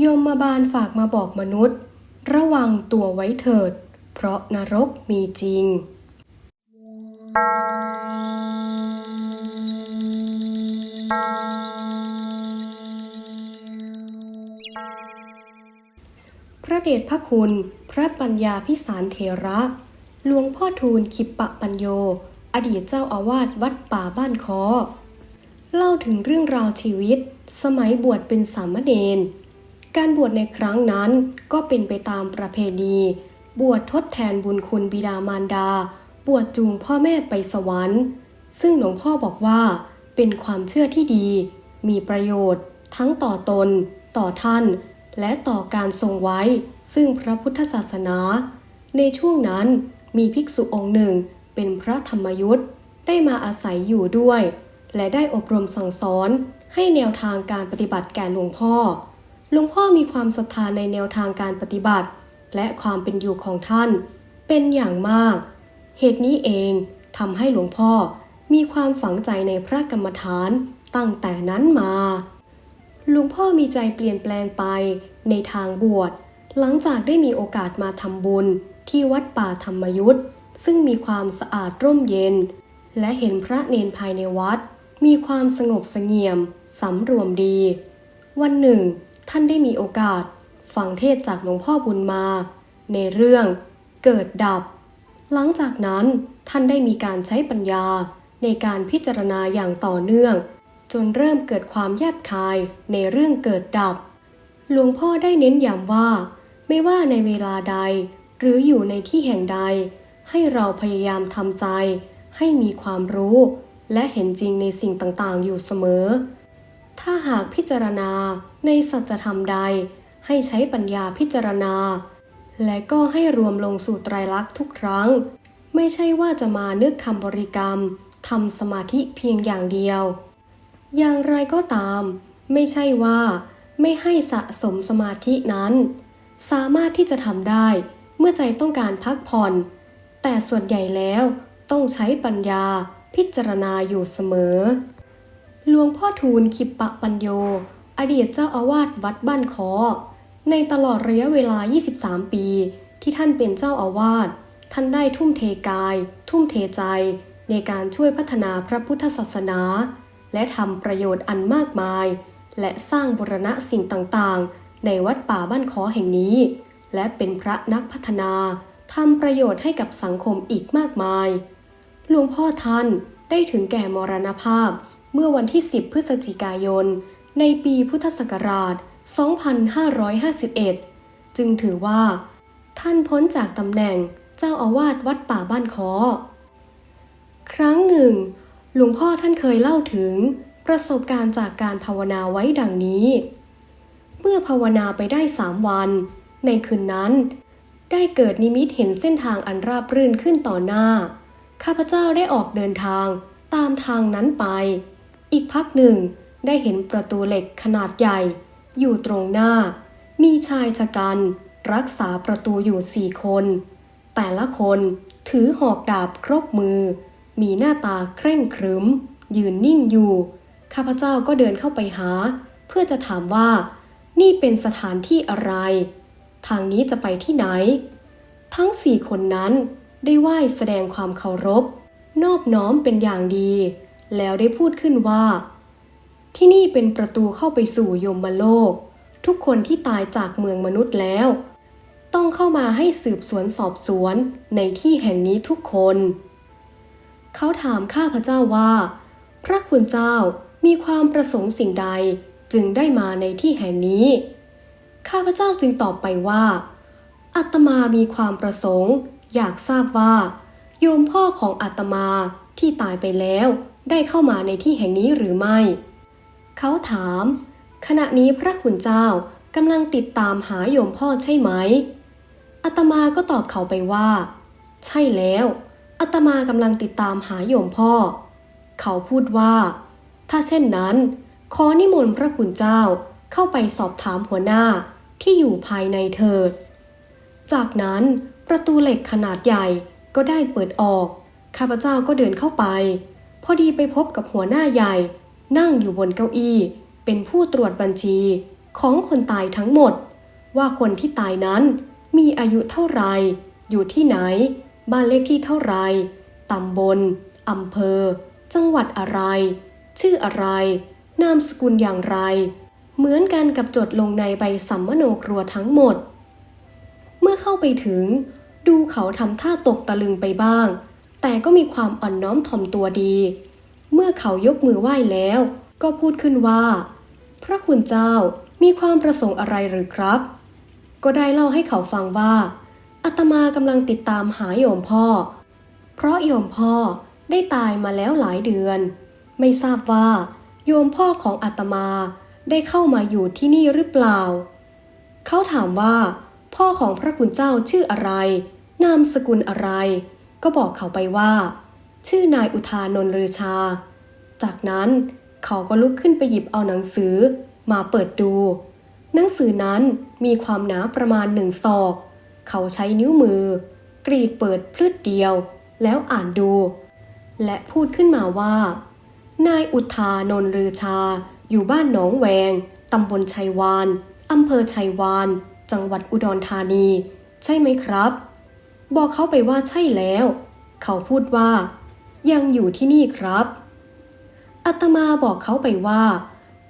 โยมมาบาลฝากมาบอกมนุษย์ ระวังตัวไว้เถิด เพราะนรกมีจริง พระเดชพระคุณ พระปัญญาพิสารเทระ หลวงพ่อทูลขิปปะปัญโย อดีตเจ้าอาวาสวัดป่าบ้านคอเล่าถึงเรื่องราวชีวิต สมัยบวชเป็นสามเณร การบวชในครั้งนั้นก็เป็นไปตามประเพณี บวชทดแทนบุญคุณบิดามารดา บวชจูงพ่อแม่ไปสวรรค์ ซึ่งหลวงพ่อบอกว่าเป็นความเชื่อที่ดี มีประโยชน์ ทั้งต่อตน ต่อท่าน และต่อการทรงไว้ ซึ่งพระพุทธศาสนา ในช่วงนั้นมีภิกษุองค์หนึ่งเป็นพระธรรมยุทธ์ได้มาอาศัยอยู่ด้วย และได้อบรมสั่งสอนให้แนวทางการปฏิบัติแก่หลวงพ่อ ลวงพ่อมีความศรัทธาในแนวทางการปฏิบัติ และความเป็นอยู่ของท่านเป็นอย่างมาก เหตุนี้เองทำให้หลวงพ่อมีความฝังใจในพระกรรมฐานตั้งแต่นั้นมาหลวงพ่อมีใจเปลี่ยนแปลงไปในทางบวช หลังจากได้มีโอกาสมาทำบุญที่วัดป่าธรรมยุทธ์ซึ่งมีความสะอาดร่มเย็น และเห็นพระเนนภายในวัด มีความสงบเสงี่ยมสำรวมดี วันหนึ่ง ท่านได้มีโอกาสฟังเทศจากหลวงพ่อบุญมา ในเรื่องเกิดดับ หลังจากนั้นท่านได้มีการใช้ปัญญาในการพิจารณาอย่างต่อเนื่อง จนเริ่มเกิดความแยบคายในเรื่องเกิดดับ หลวงพ่อได้เน้นย้ำว่า ไม่ว่าในเวลาใด หรืออยู่ในที่แห่งใด ให้เราพยายามทำใจ ให้มีความรู้ และเห็นจริงในสิ่งต่างๆ อยู่เสมอ ถ้าหากพิจารณาในสัจธรรมใด ให้ใช้ปัญญาพิจารณา และก็ให้รวมลงสู่ไตรลักษณ์ทุกครั้ง ไม่ใช่ว่าจะมานึกคำบริกรรมทำสมาธิเพียงอย่างเดียว อย่างไรก็ตาม ไม่ใช่ว่าไม่ให้สะสมสมาธินั้น สามารถที่จะทำได้เมื่อใจต้องการพักผ่อน แต่ส่วนใหญ่แล้วต้องใช้ปัญญาพิจารณาอยู่เสมอ หลวงพ่อทูลขิปปะปัญโย อดีตเจ้าอาวาสวัดบ้านคอในตลอดระยะเวลา 23 ปี ที่ท่านเป็นเจ้าอาวาส ท่านได้ทุ่มเทกาย ทุ่มเทใจ ในการช่วยพัฒนาพระพุทธศาสนา และทำประโยชน์อันมากมาย และสร้างบุรณะสิ่งต่างๆ ในวัดป่าบ้านคอแห่งนี้ และเป็นพระนักพัฒนาทำประโยชน์ให้กับสังคมอีกมากมาย หลวงพ่อท่านได้ถึงแก่มรณภาพ เมื่อวันที่ 10 พฤศจิกายน ในปีพุทธศักราช 2551 จึงถือว่า ท่านพ้นจากตำแหน่งเจ้าอาวาสวัดป่าบ้านคอครั้งหนึ่ง หลวงพ่อท่านเคยเล่าถึงประสบการณ์จากการภาวนาไว้ดังนี้ เมื่อภาวนาไปได้สามวัน ในคืนนั้น ได้เกิดนิมิตเห็นเส้นทางอันราบรื่นขึ้นต่อหน้า ข้าพเจ้าได้ออกเดินทางตามทางนั้นไป อีกพักหนึ่งได้เห็นประตูเหล็กขนาดใหญ่ อยู่ตรงหน้า มีชายชะกัน รักษาประตูอยู่สี่คน แต่ละคนถือหอกดาบครบมือ มีหน้าตาเคร่งครึม ยืนนิ่งอยู่ ข้าพเจ้าก็เดินเข้าไปหา เพื่อจะถามว่า นี่เป็นสถานที่อะไร ทางนี้จะไปที่ไหน ทั้งสี่คนนั้นได้ไหว้แสดงความเคารพ นอบน้อมเป็นอย่างดี แล้วได้พูดขึ้นว่า ที่นี่เป็นประตูเข้าไปสู่ยมโลก ทุกคนที่ตายจากเมืองมนุษย์แล้ว ต้องเข้ามาให้สืบสวนสอบสวนในที่แห่งนี้ทุกคน เขาถามข้าพเจ้าว่า พระคุณเจ้ามีความประสงค์สิ่งใดจึงได้มาในที่แห่งนี้ ข้าพเจ้าจึงตอบไปว่าอาตมามีความประสงค์ อยากทราบว่า โยมพ่อของอาตมาที่ตายไปแล้ว ได้เข้ามาในที่แห่งนี้หรือไม่ เขาถาม ขณะนี้พระคุณเจ้ากำลังติดตามหาโยมพ่อใช่ไหมอาตมาก็ตอบเขาไปว่า ใช่แล้วอาตมากำลังติดตามหาโยมพ่อ เขาพูดว่า ถ้าเช่นนั้น ขอนิมนต์พระคุณเจ้าเข้าไปสอบถามหัวหน้าที่อยู่ภายในเถิด จากนั้นประตูเหล็กขนาดใหญ่ก็ได้เปิดออก ข้าพเจ้าก็เดินเข้าไป พอดีไปพบกับหัวหน้าใหญ่ นั่งอยู่บนเก้าอี้ เป็นผู้ตรวจบัญชี ของคนตายทั้งหมด ว่าคนที่ตายนั้น มีอายุเท่าไหรอยู่ที่ไหน บ้านเลขที่เท่าไหรตำบลอำเภอ จังหวัดอะไร ชื่ออะไร นามสกุลอย่างไร เหมือนกันกับจดลงในใบสัมมโนครัวทั้งหมด เมื่อเข้าไปถึง ดูเขาทำท่าตกตะลึงไปบ้าง แต่ก็มีความอ่อนน้อมถ่อมตัวดี เมื่อเขายกมือไหว้แล้ว ก็พูดขึ้นว่า พระคุณเจ้ามีความประสงค์อะไรหรือครับ ก็ได้เล่าให้เขาฟังว่าอาตมากำลังติดตามหาโยมพ่อ เพราะโยมพ่อได้ตายมาแล้วหลายเดือน ไม่ทราบว่า โยมพ่อของอาตมาได้เข้ามาอยู่ที่นี่หรือเปล่า เขาถามว่า พ่อของพระคุณเจ้าชื่ออะไร นามสกุลอะไร ก็บอกเขาไปว่า ชื่อนายอุทานนท์รือชา จากนั้นเขาก็ลุกขึ้นไปหยิบเอาหนังสือมาเปิดดู หนังสือนั้นมีความหนาประมาณหนึ่งศอก เขาใช้นิ้วมือ กรีดเปิดพลืดเดียว แล้วอ่านดู และพูดขึ้นมาว่า นายอุทานนท์รือชา อยู่บ้านหนองแวงตำบลชัยวานอำเภอชัยวาน จังหวัดอุดรธานี ใช่ไหมครับ บอกเขาไปว่าใช่แล้ว เขาพูดว่า ยังอยู่ที่นี่ครับอาตมาบอกเขาไปว่า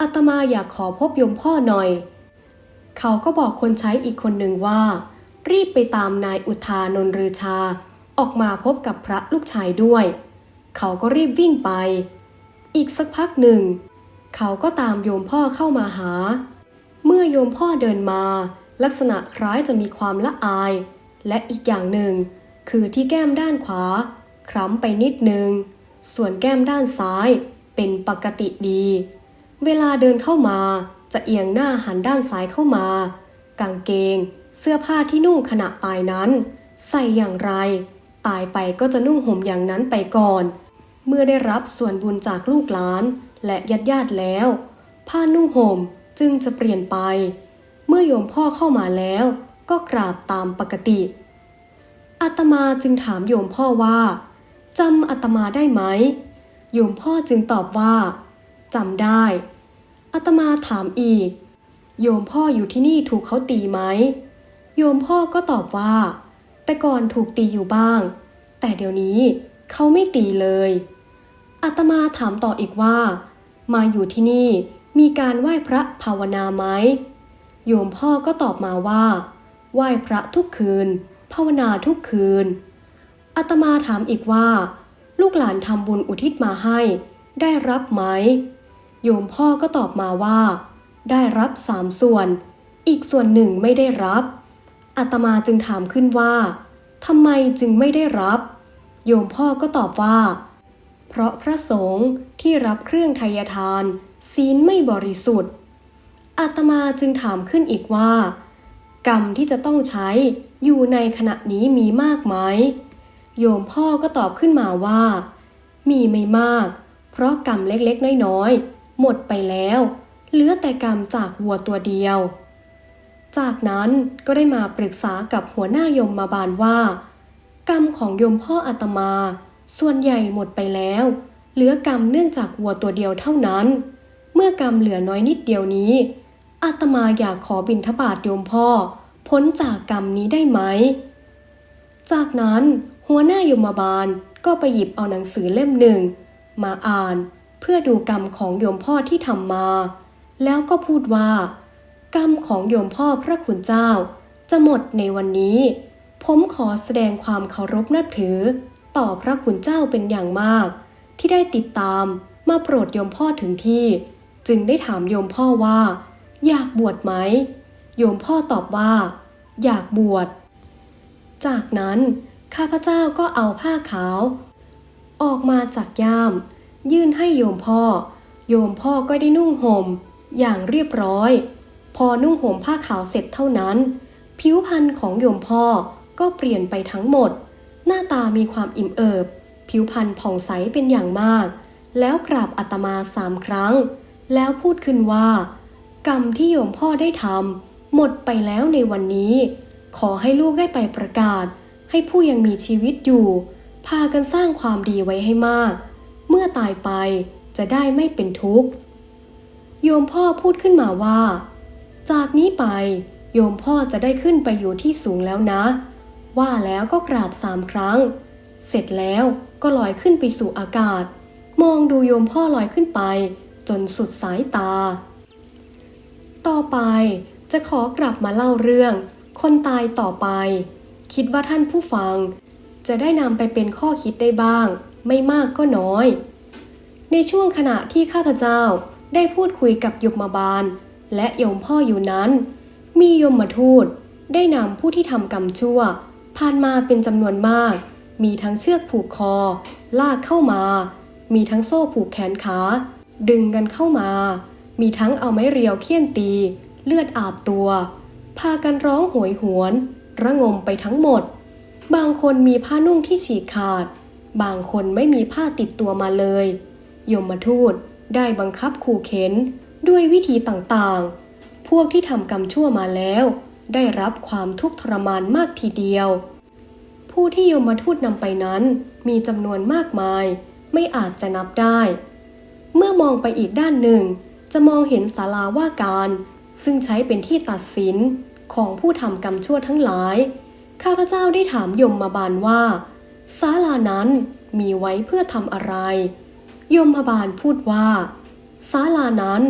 อาตมาอยากขอพบโยมพ่อหน่อย เขาก็บอกคนใช้อีกคนหนึ่งว่า รีบไปตามนายอุทานนรือชา ออกมาพบกับพระลูกชายด้วย เขาก็รีบวิ่งไป อีกสักพักหนึ่ง เขาก็ตามโยมพ่อเข้ามาหา เมื่อโยมพ่อเดินมา ลักษณะคล้ายจะมีความละอาย และอีกอย่างหนึ่ง คือที่แก้มด้านขวา คล้ำไปนิดนึง ส่วนแก้มด้านซ้ายเป็นปกติดี เวลาเดินเข้ามาจะเอียงหน้าหันด้านซ้ายเข้ามา กางเกง เสื้อผ้าที่นุ่งขณะตายนั้น ใส่อย่างไร ตายไปก็จะนุ่งห่มอย่างนั้นไปก่อน เมื่อได้รับส่วนบุญจากลูกหลาน และญาติญาติแล้ว ผ้านุ่งห่มจึงจะเปลี่ยนไป เมื่อโยมพ่อเข้ามาแล้ว ก็กราบตามปกติอาตมาจึงถามโยมพ่อว่าจำอาตมาได้ไหม โยมพ่อจึงตอบว่าจำได้อาตมาถามอีก โยมพ่ออยู่ที่นี่ถูกเขาตีไหม โยมพ่อก็ตอบว่า แต่ก่อนถูกตีอยู่บ้าง แต่เดี๋ยวนี้เขาไม่ตีเลยอาตมาถามต่ออีกว่า มาอยู่ที่นี่มีการไหว้พระภาวนาไหม โยมพ่อก็ตอบมาว่า ไหว้พระทุกคืน ภาวนาทุกคืน อาตมาถามอีกว่า ลูกหลานทำบุญอุทิศมาให้ ได้รับไหม โยมพ่อก็ตอบมาว่า ได้รับสามส่วน อีกส่วนหนึ่งไม่ได้รับ อาตมาจึงถามขึ้นว่าทำไมจึงไม่ได้รับ โยมพ่อก็ตอบว่า เพราะพระสงฆ์ที่รับเครื่องไทยทานศีลไม่บริสุทธิ์อาตมาจึงถามขึ้นอีกว่า กรรมที่จะต้องใช้อยู่ในขณะนี้มีมากไหม โยมพ่อก็ตอบขึ้นมาว่า มีไม่มาก เพราะกรรมเล็กๆ น้อยๆ หมดไปแล้ว เหลือแต่กรรมจากวัวตัวเดียว จากนั้นก็ได้มาปรึกษากับหัวหน้ายมมาบาลว่า กรรมของโยมพ่ออาตมา ส่วนใหญ่หมดไปแล้ว เหลือกรรมเนื่องจากวัวตัวเดียวเท่านั้น เมื่อกรรมเหลือน้อยนิดเดียวนี้ อาตมาอยากขอบิณฑบาตโยมพ่อ พ้นจากกรรมนี้ได้ไหม จากนั้นหัวหน้ายมบาลก็ไปหยิบเอาหนังสือเล่มหนึ่ง มาอ่านเพื่อดูกรรมของโยมพ่อที่ทำมา แล้วก็พูดว่า กรรมของโยมพ่อพระคุณเจ้า จะหมดในวันนี้ ผมขอแสดงความเคารพนับถือ ต่อพระคุณเจ้าเป็นอย่างมาก ที่ได้ติดตามมาโปรดโยมพ่อถึงที่ จึงได้ถามโยมพ่อว่า อยากบวชไหม โยมพ่อตอบว่า อยากบวช จากนั้นข้าพเจ้าก็เอาผ้าขาว ออกมาจากย่าม ยื่นให้โยมพ่อ โยมพ่อก็ได้นุ่งห่ม อย่างเรียบร้อย พอนุ่งห่มผ้าขาวเสร็จเท่านั้น ผิวพรรณของโยมพ่อก็เปลี่ยนไปทั้งหมด หน้าตามีความอิ่มเอิบ ผิวพรรณผ่องใสเป็นอย่างมาก แล้วกราบอาตมาสามครั้ง แล้วพูดขึ้นว่า กรรมที่โยมพ่อได้ทำหมดไปแล้วในวันนี้ ขอให้ลูกได้ไปประกาศ ให้ผู้ยังมีชีวิตอยู่ พากันสร้างความดีไว้ให้มาก เมื่อตายไปจะได้ไม่เป็นทุกข์ โยมพ่อพูดขึ้นมาว่า จากนี้ไปโยมพ่อจะได้ขึ้นไปอยู่ที่สูงแล้วนะ ว่าแล้วก็กราบสามครั้ง เสร็จแล้วก็ลอยขึ้นไปสู่อากาศ มองดูโยมพ่อลอยขึ้นไป จนสุดสายตา ต่อไปจะขอกลับมาเล่าเรื่อง คนตายต่อไป คิดว่าท่านผู้ฟัง จะได้นำไปเป็นข้อคิดได้บ้าง ไม่มากก็น้อย ในช่วงขณะที่ข้าพเจ้าได้พูดคุยกับยมบาล และโยมพ่ออยู่นั้น มียมทูตได้นำผู้ที่ทำกรรมชั่ว ผ่านมาเป็นจำนวนมาก มีทั้งเชือกผูกคอ ลากเข้ามา มีทั้งโซ่ผูกแขนขา ดึงกันเข้ามา มีทั้งเอาไม้เรียวเคี่ยนตี เลือดอาบตัว พากันร้องโหยหวน ระงมไปทั้งหมด บางคนมีผ้านุ่งที่ฉีกขาด บางคนไม่มีผ้าติดตัวมาเลย ยมทูตได้บังคับขู่เข็นด้วยวิธีต่างๆ พวกที่ทำกรรมชั่วมาแล้ว ได้รับความทุกข์ทรมานมากทีเดียว ผู้ที่ยมทูตนำไปนั้นมีจำนวนมากมาย ไม่อาจจะนับได้ เมื่อมองไปอีกด้านหนึ่ง จะมองเห็นศาลาว่าการ ซึ่งใช้เป็นที่ตัดสินของผู้ทำกรรมชั่วทั้งหลาย ข้าพเจ้าได้ถามยมมาบาลว่าศาลานั้นมีไว้เพื่อทำอะไร ยมมาบาลพูดว่าศาลานั้น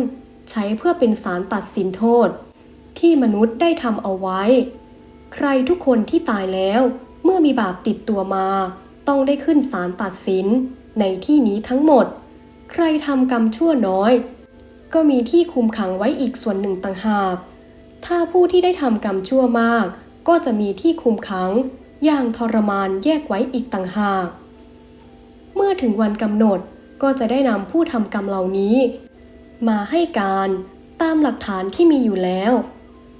ใช้เพื่อเป็นสารตัดสินโทษ ที่มนุษย์ได้ทำเอาไว้ ใครทุกคนที่ตายแล้วเมื่อมีบาปติดตัวมา ต้องได้ขึ้นศาลตัดสินในที่นี้ทั้งหมด ใครทำกรรมชั่วน้อย ก็มีที่คุมขังไว้อีกส่วนหนึ่งต่างหาก ถ้าผู้ที่ได้ทำกรรมชั่วมาก ก็จะมีที่คุมขัง อย่างทรมานแยกไว้อีกต่างหาก เมื่อถึงวันกำหนดก็จะได้นำผู้ทำกรรมเหล่านี้ มาให้การตามหลักฐานที่มีอยู่แล้ว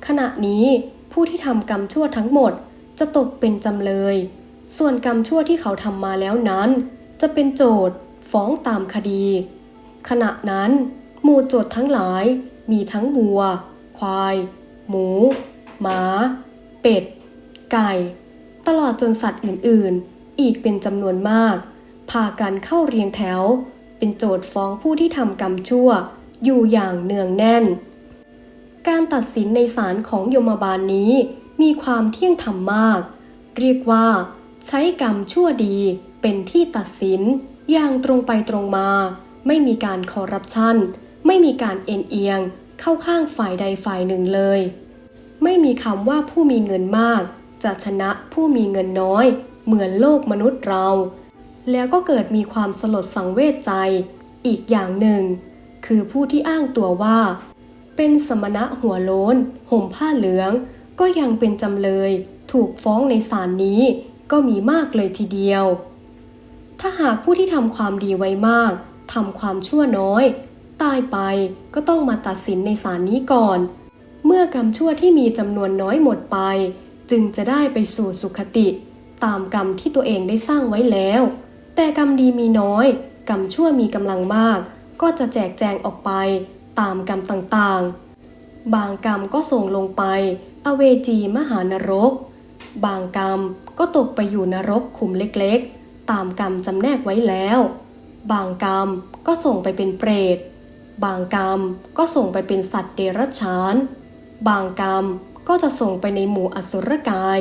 ขณะนี้ผู้ที่ทำกรรมชั่วทั้งหมดจะตกเป็นจำเลย ส่วนกรรมชั่วที่เขาทำมาแล้วนั้น จะเป็นโจทย์ฟ้องตามคดี ขณะนั้น หมู่โจทย์ทั้งหลายมีทั้งวัว ควาย หมู หมา เป็ด ไก่ ตลอดจนสัตว์อื่นๆ อีกเป็นจำนวนมาก พากันเข้าเรียงแถว เป็นโจทย์ฟ้องผู้ที่ทำกรรมชั่ว อยู่อย่างเนืองแน่น การตัดสินในศาลของโยมบาลนนี้มีความเที่ยงธรรมมาก เรียกว่า ใช้กรรมชั่วดีเป็นที่ตัดสินอย่างตรงไปตรงมา ไม่มีการคอร์รัปชัน ไม่มีการเอ็นเอียง เข้าข้างฝ่ายใดฝ่ายหนึ่งเลย ไม่มีคำว่าผู้มีเงินมาก จะชนะผู้มีเงินน้อย เหมือนโลกมนุษย์เรา แล้วก็เกิดมีความสลดสังเวชใจ อีกอย่างหนึ่ง คือผู้ที่อ้างตัวว่า เป็นสมณะหัวโล้น ห่มผ้าเหลือง ก็ยังเป็นจำเลย ถูกฟ้องในศาลนี้ก็มีมากเลยทีเดียว ถ้าหากผู้ที่ทำความดีไว้มากทำความชั่วน้อย ตายไปก็ต้องมาตัดสินในศาลนี้ก่อน เมื่อกรรมชั่วที่มีจำนวนน้อยหมดไป จึงจะได้ไปสู่สุขติ ตามกรรมที่ตัวเองได้สร้างไว้แล้ว แต่กรรมดีมีน้อย กรรมชั่วมีกำลังมาก ก็จะแจกแจงออกไปตามกรรมต่างๆ บางกรรมก็ส่งลงไป อเวจีมหานรก บางกรรมก็ตกไปอยู่นรกขุมเล็กๆ ตามกรรมจำแนกไว้แล้ว บางกรรมก็ส่งไปเป็นเปรต บางกรรมก็ส่งไปเป็นสัตว์เดรัจฉาน บางกรรมก็จะส่งไปในหมู่อสุรกาย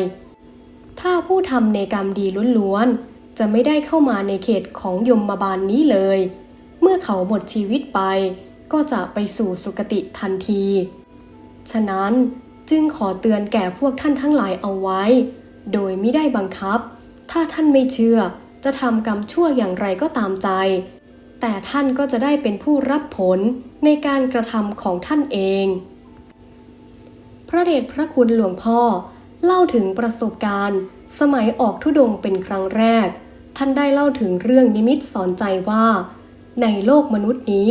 ถ้าผู้ทำในกรรมดีล้วนๆ จะไม่ได้เข้ามาในเขตของยมมาบาลนนี้เลย เมื่อเขาหมดชีวิตไป ก็จะไปสู่สุคติทันที ฉะนั้นจึงขอเตือนแก่พวกท่านทั้งหลายเอาไว้ โดยไม่ได้บังคับ ถ้าท่านไม่เชื่อจะทำกรรมชั่วอย่างไรก็ตามใจ แต่ท่านก็จะได้เป็นผู้รับผลในการกระทำของท่านเอง พระเดชพระคุณหลวงพ่อเล่าถึงประสบการณ์ สมัยออกทุดงเป็นครั้งแรก ท่านได้เล่าถึงเรื่องนิมิตสอนใจว่า ในโลกมนุษย์นี้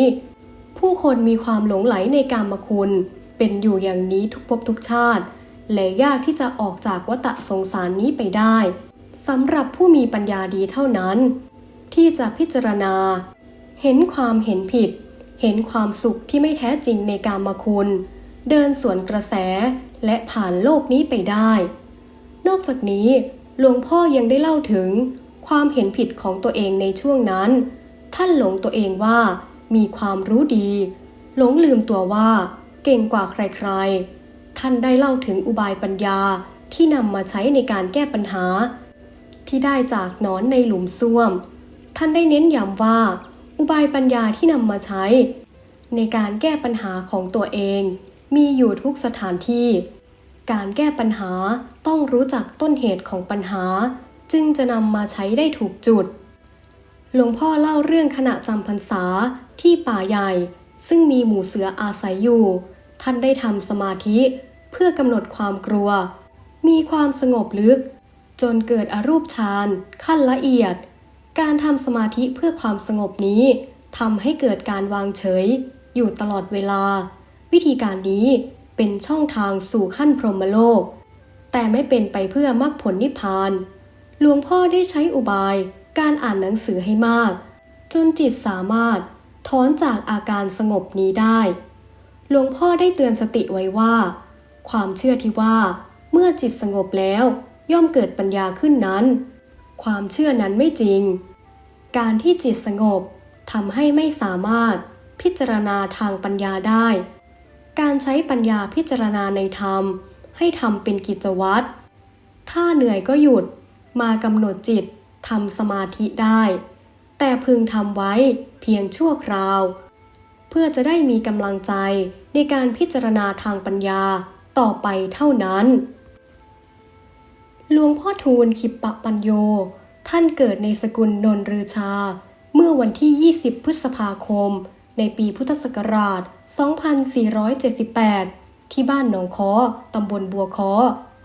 ผู้คนมีความหลงไหลในกามคุณ เป็นอยู่อย่างนี้ทุกภพทุกชาติ และยากที่จะออกจากวัฏสงสารนี้ไปได้สำหรับผู้มีปัญญาดีเท่านั้น ที่จะพิจารณา เห็นความเห็นผิด เห็นความสุขที่ไม่แท้จริงในกามคุณ เดินสวนกระแสและผ่านโลกนี้ไปได้ นอกจากนี้หลวงพ่อยังได้เล่าถึง ความเห็นผิดของตัวเองในช่วงนั้น ท่านหลงตัวเองว่า มีความรู้ดี หลงลืมตัวว่า เก่งกว่าใครๆ ท่านได้เล่าถึงอุบายปัญญาที่นำมาใช้ในการแก้ปัญหา ที่ได้จากนอนในหลุมซ่วม ท่านได้เน้นย้ำว่า อุบายปัญญาที่นำมาใช้ ในการแก้ปัญหาของตัวเอง มีอยู่ทุกสถานที่ การแก้ปัญหาต้องรู้จักต้นเหตุของปัญหา จึงจะนำมาใช้ได้ถูกจุด หลวงพ่อเล่าเรื่องขณะจำพรรษาที่ป่าใหญ่ ซึ่งมีหมู่เสืออาศัยอยู่ ท่านได้ทำสมาธิเพื่อกำหนดความกลัว มีความสงบลึก จนเกิดอรูปฌานขั้นละเอียด การทำสมาธิเพื่อความสงบนี้ทำให้เกิดการวางเฉย อยู่ตลอดเวลา วิธีการนี้เป็นช่องทางสู่ขั้นพรหมโลก แต่ไม่เป็นไปเพื่อมรรคผลนิพพาน หลวงพ่อได้ใช้อุบายการอ่านหนังสือให้มาก จนจิตสามารถถอนจากอาการสงบนี้ได้ หลวงพ่อได้เตือนสติไว้ว่า ความเชื่อที่ว่า เมื่อจิตสงบแล้ว ย่อมเกิดปัญญาขึ้นนั้น ความเชื่อนั้นไม่จริง การที่จิตสงบทำให้ไม่สามารถพิจารณาทางปัญญาได้ การใช้ปัญญาพิจารณาในธรรม ให้ทำเป็นกิจวัตร ถ้าเหนื่อยก็หยุดมากำหนดจิตทำสมาธิได้ แต่พึงทำไว้เพียงชั่วคราว เพื่อจะได้มีกำลังใจในการพิจารณาทางปัญญาต่อไปเท่านั้น หลวงพ่อทูลขิปปะปัญโย ท่านเกิดในสกุลนนรือชา เมื่อวันที่ 20 พฤษภาคม ในปีพุทธศักราช 2478 ที่บ้านหนองคอตำบลบัวคอ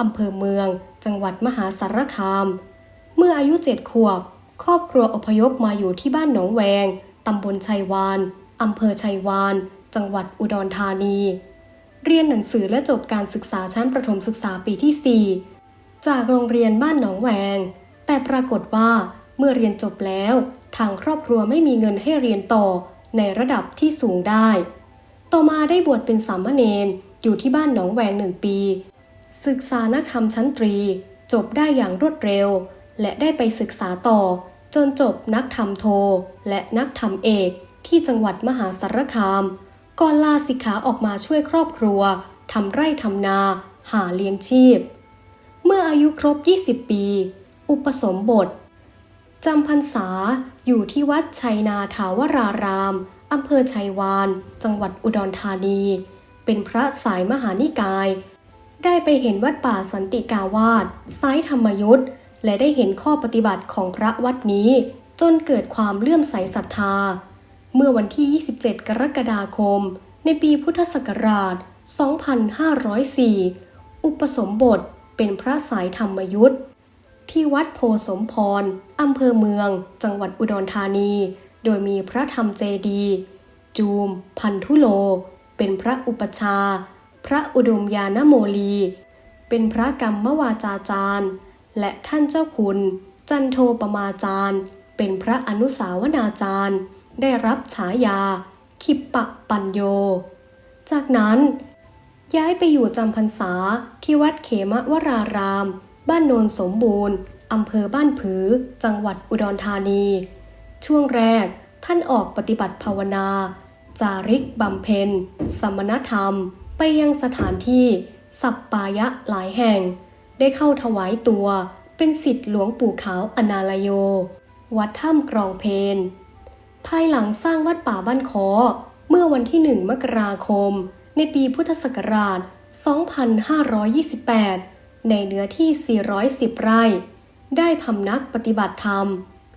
อำเภอเมือง จังหวัดมหาสารคาม เมื่ออายุเจ็ดขวบ ครอบครัวอพยพมาอยู่ที่บ้านหนองแวง ตำบลชัยวานอำเภอชัยวาน จังหวัดอุดรธานี เรียนหนังสือและจบการศึกษาชั้นประถมศึกษาปีที่ 4 จากโรงเรียนบ้านหนองแวง แต่ปรากฏว่าเมื่อเรียนจบแล้ว ทางครอบครัวไม่มีเงินให้เรียนต่อในระดับที่สูงได้ ต่อมาได้บวชเป็นสามเณรอยู่ที่บ้านหนองแวงหนึ่งปี ศึกษานักธรรมชั้นตรี จบได้อย่างรวดเร็ว และได้ไปศึกษาต่อ จนจบนักธรรมโท และนักธรรมเอกที่จังหวัดมหาสารคาม ก่อนลาสิกขาออกมาช่วยครอบครัวทำไร่ทำนา หาเลี้ยงชีพ เมื่ออายุครบ 20 ปี อุปสมบทจำพรรษาอยู่ที่วัดชัยนาถาวรารามอำเภอชัยวาน จังหวัดอุดรธานี เป็นพระสายมหานิกาย ได้ไปเห็นวัดป่าสันติกาวาสซ้ายธรรมยุทธและได้เห็นข้อปฏิบัติของพระวัดนี้ จนเกิดความเลื่อมใสศรัทธา เมื่อวันที่ 27 กรกฎาคม ในปีพุทธศักราช 2504 อุปสมบท เป็นพระสายธรรมยุทธ์ที่วัดโพสมพร อำเภอเมือง จังหวัดอุดรธานี โดยมีพระธรรมเจดี จูม พันธุโล เป็นพระอุปชา พระอุดมยานโมลี เป็นพระกรรมวาจาจารย์ และท่านเจ้าคุณ จันโทปมาจารย์ เป็นพระอนุสาวนาจารย์ ได้รับฉายา ขิปปะปัญโย จากนั้น ย้ายไปอยู่จำพรรษาที่วัดเขมวราราม บ้านโนนสมบูรณ์อำเภอบ้านผือ จังหวัดอุดรธานี ช่วงแรกท่านออกปฏิบัติภาวนา จาริกบำเพ็ญ สมณธรรม ไปยังสถานที่ สัปปายะหลายแห่ง ได้เข้าถวายตัว เป็นสิทธิหลวงปู่ขาวอนาลโย วัดถ้ำกรองเพน ภายหลังสร้างวัดป่าบ้านคอเมื่อวันที่หนึ่งมกราคม ในปีพุทธศักราช 2528 ในเนื้อที่ 410 ไร่ ได้พำนักปฏิบัติธรรม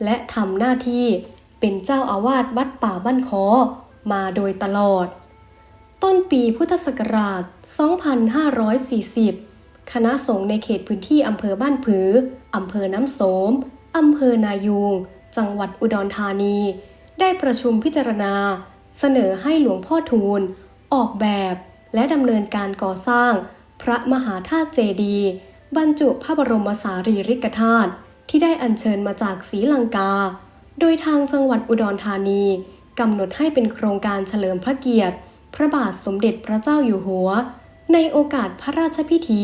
และทำหน้าที่เป็นเจ้าอาวาสวัดป่าบ้านคอมาโดยตลอด ต้นปีพุทธศักราช 2540 คณะสงฆ์ในเขตพื้นที่อำเภอบ้านผือ อำเภอน้ำโสม อำเภอนายูง จังหวัดอุดรธานี ได้ประชุมพิจารณา เสนอให้หลวงพ่อทูล ออกแบบและดำเนินการก่อสร้าง พระมหาธาตุเจดีย์บรรจุพระบรมสารีริกธาตุที่ได้อัญเชิญมาจากศรีลังกา โดยทางจังหวัดอุดรธานีกำหนดให้เป็นโครงการเฉลิมพระเกียรติ พระบาทสมเด็จพระเจ้าอยู่หัว ในโอกาสพระราชพิธี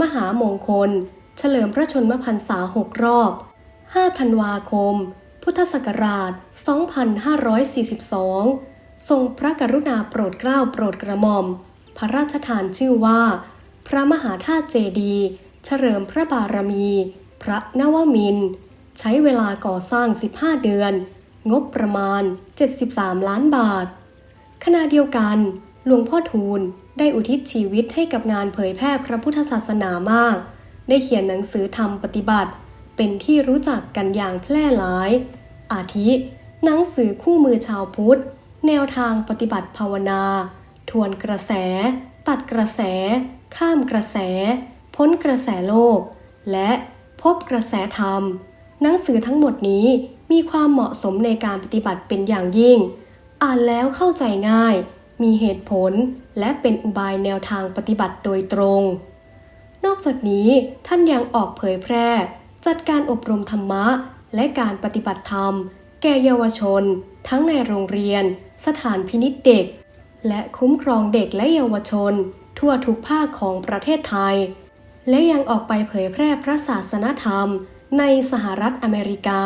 มหามงคล เฉลิมพระชนมพรรษาหกรอบ 5 ธันวาคม พุทธศักราช 2542 ทรงพระกรุณาโปรดเกล้าโปรดกระหม่อม พระราชทานชื่อว่า พระมหาธาตุเจดี เฉลิมพระบารมี พระนวมิน ใช้เวลาก่อสร้าง 15 เดือน งบประมาณ 73 ล้านบาท ขณะเดียวกัน หลวงพ่อทูลได้อุทิศชีวิตให้กับงานเผยแพร่พระพุทธศาสนามาก ได้เขียนหนังสือธรรมปฏิบัติ เป็นที่รู้จักกันอย่างแพร่หลาย อาทิ หนังสือคู่มือชาวพุทธ แนวทางปฏิบัติภาวนา ทวนกระแส ตัดกระแส ข้ามกระแส พ้นกระแสโลก และพบกระแสธรรม หนังสือทั้งหมดนี้มีความเหมาะสมในการปฏิบัติเป็นอย่างยิ่ง อ่านแล้วเข้าใจง่าย มีเหตุผล และเป็นอุบายแนวทางปฏิบัติโดยตรง นอกจากนี้ท่านยังออกเผยแพร่ จัดการอบรมธรรมะ และการปฏิบัติธรรม แก่เยาวชน ทั้งในโรงเรียน สถานพินิจเด็ก และคุ้มครองเด็กและเยาวชน ทั่วทุกภาคของประเทศไทย และยังออกไปเผยแพร่พระศาสนธรรม ในสหรัฐอเมริกา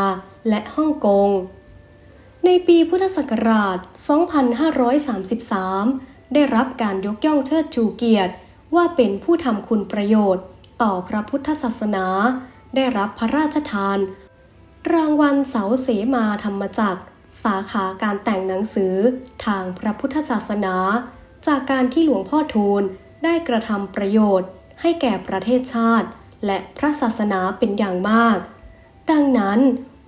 และฮ่องกง ในปีพุทธศักราช 2533 ได้รับการยกย่องเชิดชูเกียรติว่าเป็นผู้ทำคุณประโยชน์ ต่อพระพุทธศาสนา ได้รับพระราชทาน รางวัลเสาเสมาธรรมจักร สาขาการแต่งหนังสือทางพระพุทธศาสนา จากการที่หลวงพ่อทูลได้กระทำประโยชน์ ให้แก่ประเทศชาติ และพระศาสนาเป็นอย่างมาก ดังนั้น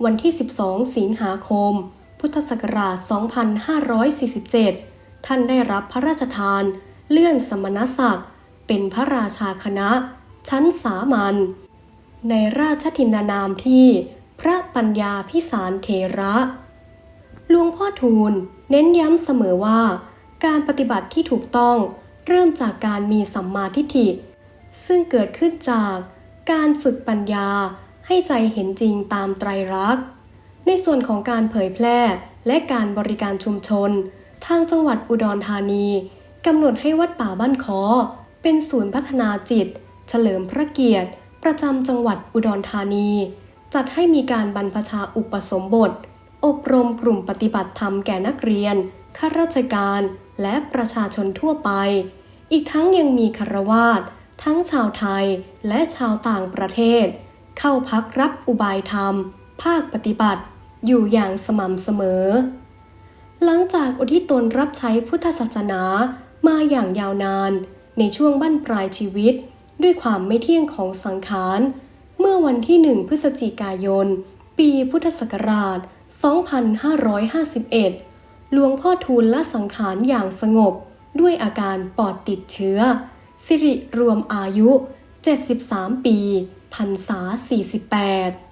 วันที่ 12 สิงหาคม พุทธศักราช 2547 ท่านได้รับพระราชทาน เลื่อนสมณศักดิ์ เป็นพระราชาคณะ ชั้นสามัญในราชทินานามที่ พระปัญญาพิสารเทระ หลวงพ่อทูลเน้นย้ำเสมอว่า การปฏิบัติที่ถูกต้องเริ่มจากการมีสัมมาทิฏฐิ ซึ่งเกิดขึ้นจากการฝึกปัญญาให้ใจเห็นจริงตามไตรลักษณ์ ในส่วนของการเผยแพร่และการบริการชุมชน ทางจังหวัดอุดรธานีกำหนดให้วัดป่าบ้านคอเป็นศูนย์พัฒนาจิต เฉลิมพระเกียรติ ประจำจังหวัดอุดรธานี จัดให้มีการบรรพชาอุปสมบท อบรมกลุ่มปฏิบัติธรรมแก่นักเรียน ข้าราชการและประชาชนทั่วไป อีกทั้งยังมีคารวาสทั้งชาวไทยและชาวต่างประเทศ เข้าพักรับอุบายธรรม ภาคปฏิบัติ อยู่อย่างสม่ำเสมอ หลังจากอุทิศตนรับใช้พุทธศาสนามาอย่างยาวนาน ในช่วงบั้นปลายชีวิต ด้วยความไม่เที่ยงของสังขาร เมื่อวันที่หนึ่งพฤศจิกายน ปีพุทธศักราช 2551 หลวงพ่อทูลละสังขารอย่างสงบ ด้วยอาการปอดติดเชื้อ สิริรวมอายุ 73 ปีพรรษา 48